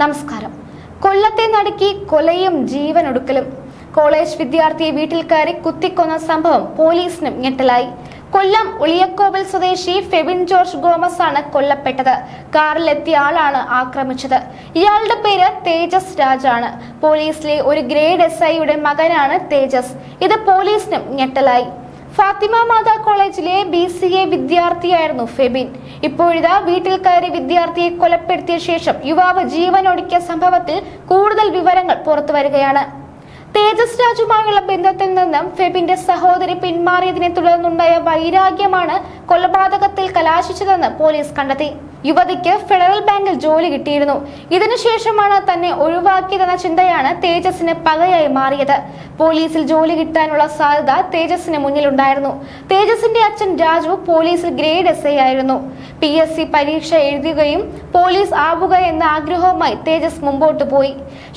നമസ്കാരം. കൊല്ലത്തെ നടുക്കി കൊലയും ജീവനൊടുക്കലും. കോളേജ് വിദ്യാർത്ഥിയെ വീട്ടിൽ കയറി കുത്തിക്കൊന്ന സംഭവം പോലീസിനും ഞെട്ടലായി. കൊല്ലം ഉളിയക്കോവിൽ സ്വദേശി ഫെബിൻ ജോർജ് ഗോമസ് ആണ് കൊല്ലപ്പെട്ടത്. കാറിലെത്തിയ ആളാണ് ആക്രമിച്ചത്. ഇയാളുടെ പേര് തേജസ് രാജാണ്. പോലീസിലെ ഒരു ഗ്രേഡ് എസ് ഐയുടെ മകനാണ് തേജസ്. ഇത് പോലീസിനും ഞെട്ടലായി. ഫാത്തിമ മാതാ കോളേജിലെ ബി സി എ വിദ്യാർത്ഥിയായിരുന്നു ഫെബിൻ. ഇപ്പോഴിതാ വീട്ടിൽ കയറി വിദ്യാർത്ഥിയെ കൊലപ്പെടുത്തിയ ശേഷം യുവാവ് ജീവനൊടുക്കിയ സംഭവത്തിൽ കൂടുതൽ വിവരങ്ങൾ പുറത്തു വരികയാണ്. തേജസ് രാജുമായുള്ള ബന്ധത്തിൽ നിന്നും ഫെബിന്റെ സഹോദരി പിന്മാറിയതിനെ തുടർന്നുണ്ടായ വൈരാഗ്യമാണ് കൊലപാതകത്തിൽ കലാശിച്ചതെന്ന് പോലീസ് കണ്ടെത്തി. യുവതിക്ക് ഫെഡറൽ ബാങ്കിൽ ജോലി കിട്ടിയിരുന്നു. ഇതിനുശേഷമാണ് തന്നെ ഒഴിവാക്കിയതെന്ന ചിന്തയാണ് തേജസിന് പകയായി മാറിയത്. പോലീസിൽ ജോലി കിട്ടാനുള്ള സാധ്യത തേജസിന് മുന്നിലുണ്ടായിരുന്നു. തേജസിന്റെ അച്ഛൻ രാജു പോലീസിൽ ഗ്രേഡ് എസ് ഐ ആയിരുന്നു. പി എസ് സി പരീക്ഷ എഴുതുകയും പോലീസ് ആവുക എന്ന ആഗ്രഹവുമായി തേജസ് മുമ്പോട്ട് പോയി.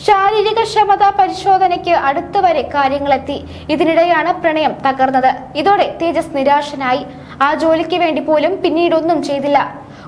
ശാരീരിക ക്ഷമതാ പരിശോധനയ്ക്ക് അടുത്തുവരെ കാര്യങ്ങളെത്തി. ഇതിനിടെയാണ് പ്രണയം തകർന്നത്. ഇതോടെ തേജസ് നിരാശനായി. ആ ജോലിക്ക് വേണ്ടി പോലും പിന്നീടൊന്നും ചെയ്തില്ല.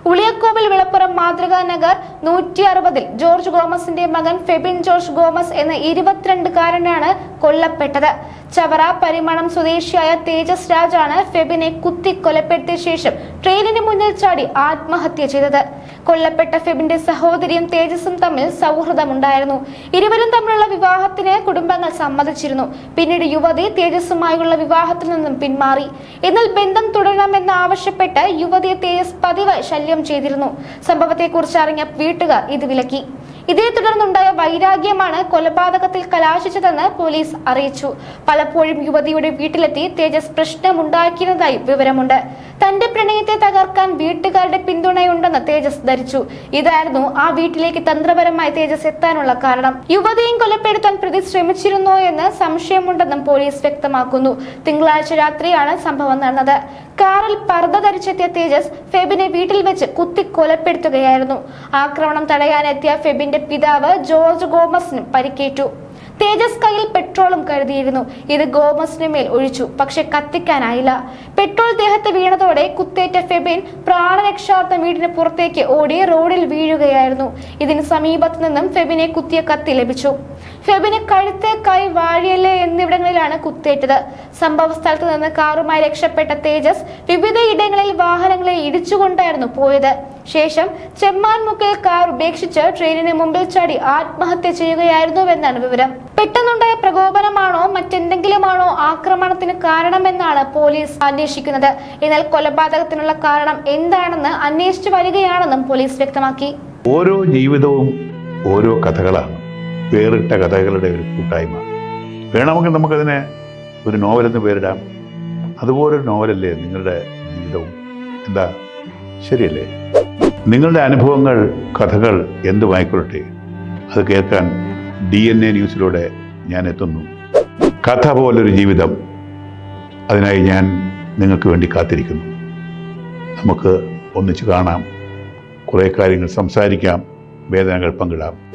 ഉളിയക്കോവിൽ വിളപ്പുറം മാതൃകാ നഗർ നൂറ്റി അറുപതിൽ ജോർജ് ഗോമസിന്റെ മകൻ ഫെബിൻ ജോർജ് ഗോമസ് എന്ന ഇരുപത്തിരണ്ടുകാരനാണ് കൊല്ലപ്പെട്ടത്. ചവറ പരിമണം സ്വദേശിയായ തേജസ് രാജാണ് ഫെബിനെ കുത്തി കൊലപ്പെടുത്തിയ ശേഷം ട്രെയിനിന് മുന്നിൽ ചാടി ആത്മഹത്യ ചെയ്തത്. കൊല്ലപ്പെട്ട ഫെബിന്റെ സഹോദരിയും തേജസും തമ്മിൽ സൗഹൃദമുണ്ടായിരുന്നു. ഇരുവരും തമ്മിലുള്ള വിവാഹത്തിന് കുടുംബങ്ങൾ സമ്മതിച്ചിരുന്നു. പിന്നീട് യുവതി തേജസ്സുമായുള്ള വിവാഹത്തിൽ നിന്നും പിന്മാറി. എന്നാൽ ബന്ധം തുടരണമെന്ന് ആവശ്യപ്പെട്ട് യുവതിയെ തേജസ് പതിവ് ശല്യം ചെയ്തിരുന്നു. സംഭവത്തെക്കുറിച്ച് അറിഞ്ഞ വീട്ടുകാർ ഇത് വിലക്കി. ഇതേ തുടർന്നുണ്ടായ വൈരാഗ്യമാണ് കൊലപാതകത്തിൽ കലാശിച്ചതെന്ന് പോലീസ് അറിയിച്ചു. പലപ്പോഴും യുവതിയുടെ വീട്ടിലെത്തി തേജസ് പ്രശ്നമുണ്ടാക്കിയതായി വിവരമുണ്ട്. തന്റെ പ്രണയത്തെ തകർക്കാൻ വീട്ടുകാരുടെ പിന്തുണയുണ്ടെന്ന് തേജസ് ധരിച്ചു. ഇതായിരുന്നു ആ വീട്ടിലേക്ക് തന്ത്രപരമായി തേജസ് എത്താനുള്ള കാരണം. യുവതിയും കൊലപ്പെടുത്താൻ ശ്രമിച്ചിരുന്നോ എന്ന് സംശയമുണ്ടെന്നും പോലീസ് വ്യക്തമാക്കുന്നു. തിങ്കളാഴ്ച രാത്രിയാണ് സംഭവം നടന്നത്. കാറിൽ പർദ്ദ ധരിച്ചെത്തിയ തേജസ് ഫെബിനെ വീട്ടിൽ വെച്ച് കുത്തി കൊലപ്പെടുത്തുകയായിരുന്നു. ആക്രമണം തടയാനെത്തിയ ഫെബിന്റെ പിതാവ് ജോർജ് ഗോമസിനും പരിക്കേറ്റു. തേജസ് കയ്യിൽ പെട്രോളും കരുതിയിരുന്നു. ഇത് ഗോമസിന് മേൽ ഒഴിച്ചു പക്ഷെ കത്തിക്കാനായില്ല. പെട്രോൾ ദേഹത്ത് വീണതോടെ കുത്തേറ്റ ഫെബിൻ പ്രാണരക്ഷാർത്ഥം വീടിന് പുറത്തേക്ക് ഓടി റോഡിൽ വീഴുകയായിരുന്നു. ഇതിന് സമീപത്തു നിന്നും ഫെബിനെ കുത്തിയ കത്തി ലഭിച്ചു. ഫെബിന് കഴുത്ത് കൈ വാഴിയൽ എന്നിവിടങ്ങളിലാണ് കുത്തേറ്റത്. സംഭവ സ്ഥലത്ത് നിന്ന് കാറുമായി രക്ഷപ്പെട്ട തേജസ് വിവിധ ഇടങ്ങളിൽ വാഹനങ്ങളെ ഇടിച്ചുകൊണ്ടായിരുന്നു പോയത്. ശേഷം ചെമ്മാൻമുക്കിൽ കാർ ഉപേക്ഷിച്ച് ട്രെയിനിന് മുമ്പിൽ ചാടി ആത്മഹത്യ ചെയ്യുകയായിരുന്നുവെന്നാണ് വിവരം. പെട്ടെന്നുണ്ടായ പ്രകോപനമാണോ മറ്റെന്തെങ്കിലുമാണോ ആക്രമണത്തിന് കാരണമെന്നാണ് പോലീസ് അന്വേഷിക്കുന്നത്. എന്നാൽ കൊലപാതകത്തിനുള്ള കാരണം എന്താണെന്ന് അന്വേഷിച്ചു വരികയാണെന്നും പോലീസ് വ്യക്തമാക്കി. ഓരോ ജീവിതവും ഓരോ കഥകളാണ്. വേറിട്ട കഥകളുടെ ഒരു കൂട്ടായ്മ. വേണമെങ്കിൽ നമുക്കതിനെ ഒരു നോവലെന്ന് പേരിടാം. അതുപോലൊരു നോവലല്ലേ നിങ്ങളുടെ ജീവിതവും. എന്താ? ശരിയല്ലേ? നിങ്ങളുടെ അനുഭവങ്ങൾ കഥകൾ എന്തുമായിക്കൊള്ളട്ടെ അത് കേൾക്കാൻ ഡി എൻ എ ന്യൂസിലൂടെ ഞാൻ എത്തുന്നു. കഥ പോലൊരു ജീവിതം. അതിനായി ഞാൻ നിങ്ങൾക്ക് വേണ്ടി കാത്തിരിക്കുന്നു. നമുക്ക് ഒന്നിച്ച് കാണാം. കുറേ കാര്യങ്ങൾ സംസാരിക്കാം. വേദനകൾ പങ്കിടാം.